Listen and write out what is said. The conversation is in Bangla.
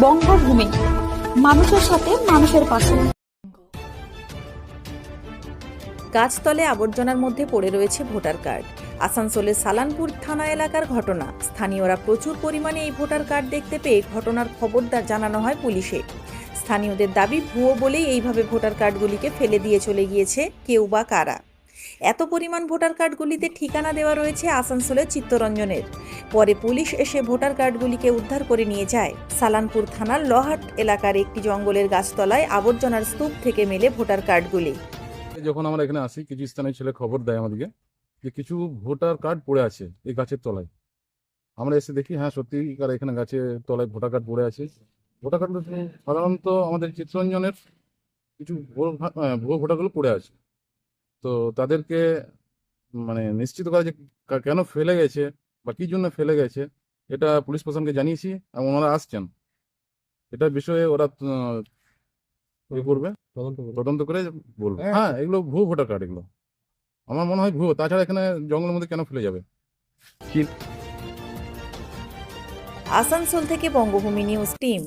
বঙ্গভূমি। মানুষের সাথে মানুষের পাশে। গাছতলে আবর্জনার মধ্যে পড়ে রয়েছে ভোটার কার্ড। আসানসোলের সালানপুর থানা এলাকার ঘটনা। স্থানীয়রা প্রচুর পরিমাণে এই ভোটার কার্ড দেখতে পেয়ে ঘটনার খবরদার জানানো হয় পুলিশে। স্থানীয়দের দাবি, ভুয়ো বলেই এইভাবে ভোটার কার্ডগুলিকে ফেলে দিয়ে চলে গিয়েছে কেউ বা কারা। এত পরিমাণ ভোটার কার্ডগুলিতে ঠিকানা দেওয়া রয়েছে আসানসোলের চিত্তরঞ্জনের। পরে পুলিশ এসে ভোটার কার্ডগুলিকে উদ্ধার করে নিয়ে যায়। সালানপুর থানার লহাট এলাকার একটি জঙ্গলের গাছতলায় আবর্জনার স্তূপ থেকে মেলে ভোটার কার্ডগুলি। যখন আমরা এখানে আসি, কিছু স্থানীয় ছেলে খবর দেয় আমাদেরকে যে কিছু ভোটার কার্ড পড়ে আছে এই গাছের তলায়। আমরা এসে দেখি হ্যাঁ সত্যি কার এখানে গাছের তলায় ভোটার কার্ড পড়ে আছে। ভোটার কার্ড সাধারণত আমাদের চিত্তরঞ্জনের কিছু ভুয়ো ভোটারগুলো পড়ে আছে। তো তাদেরকে মানে নিশ্চিত করা যে কেন ফেলে গেছে বা কি জন্য ফেলে গেছে এটা পুলিশ প্রশাসনকে জানিয়েছি এবং ওনারা আসছেন। এটার বিষয়ে ওরা করবে? তদন্ত করে বলব। হ্যাঁ এগুলো ভুয়ো ভোটার কার্ড এগুলো। আমার মনে হয় ভুয়ো। তাছাড়া এখানে জঙ্গলের মধ্যে কেন ফেলে যাবে? আসানসোল থেকে বঙ্গভূমি নিউজ টিম।